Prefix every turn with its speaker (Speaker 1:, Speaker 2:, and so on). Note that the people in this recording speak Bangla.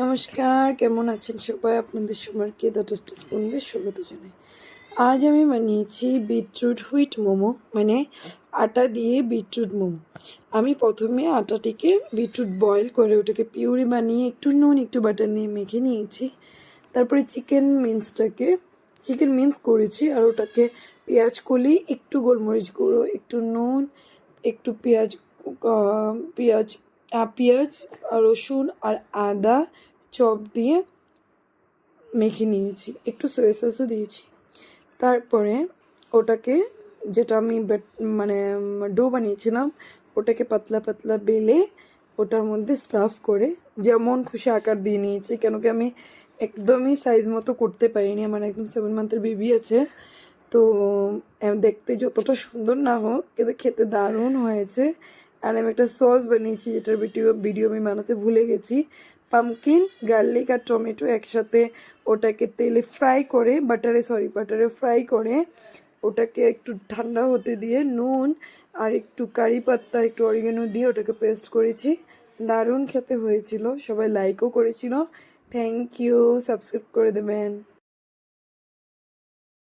Speaker 1: নমস্কার, কেমন আছেন সবাই? আপনাদের সবাইকে দ্য টেস্ট স্পুনবে স্বাগত জানাই। আজ আমি বানিয়েছি বিটরুট হুইট মোমো মানে আটা দিয়ে বিটরুট মোমো। আমি প্রথমে আটাটিকে বিটরুট বয়েল করে ওটাকে পিউরি বানিয়ে একটু নুন, একটু বাটার দিয়ে মেখে নিয়েছি। তারপরে চিকেন মিন্সটাকে, চিকেন মিন্স করেছি আর ওটাকে পেঁয়াজ কলি, একটু গোলমরিচ গুঁড়ো, একটু নুন, একটু পেঁয়াজ পেঁয়াজ পেঁয়াজ, রসুন আর আদা চপ দিয়ে মেখে নিয়েছি। একটু সয়া সসও দিয়েছি। তারপরে ওটাকে যেটা আমি মানে ডো বানিয়েছিলাম, ওটাকে পাতলা পাতলা বেলে ওটার মধ্যে স্টাফ করে যেমন খুশি আকার দিয়ে নিয়েছি। কেন কি আমি একদমই সাইজ মতো করতে পারিনি। আমার একদম সেভেন মান্থের বেবি আছে। তো দেখতে যতটা সুন্দর না হোক, কিন্তু খেতে দারুণ হয়েছে। আর আমি একটা সস বানিয়েছি, যেটার ভিডিও ভিডিও আমি বানাতে ভুলে গেছি। পামকিন গার্লিক আর টমেটো একসাথে ওটাকে তেলে ফ্রাই করে বাটারে সরি বাটারে ফ্রাই করে, ওটাকে একটু ঠান্ডা হতে দিয়ে নুন আর একটু কারি পাত্তা একটু অরিগেনো দিয়ে ওটাকে পেস্ট করেছি। দারুণ খেতে হয়েছিল, সবাই লাইকও করেছিল। থ্যাংক ইউ সাবস্ক্রাইব করে দেবেন।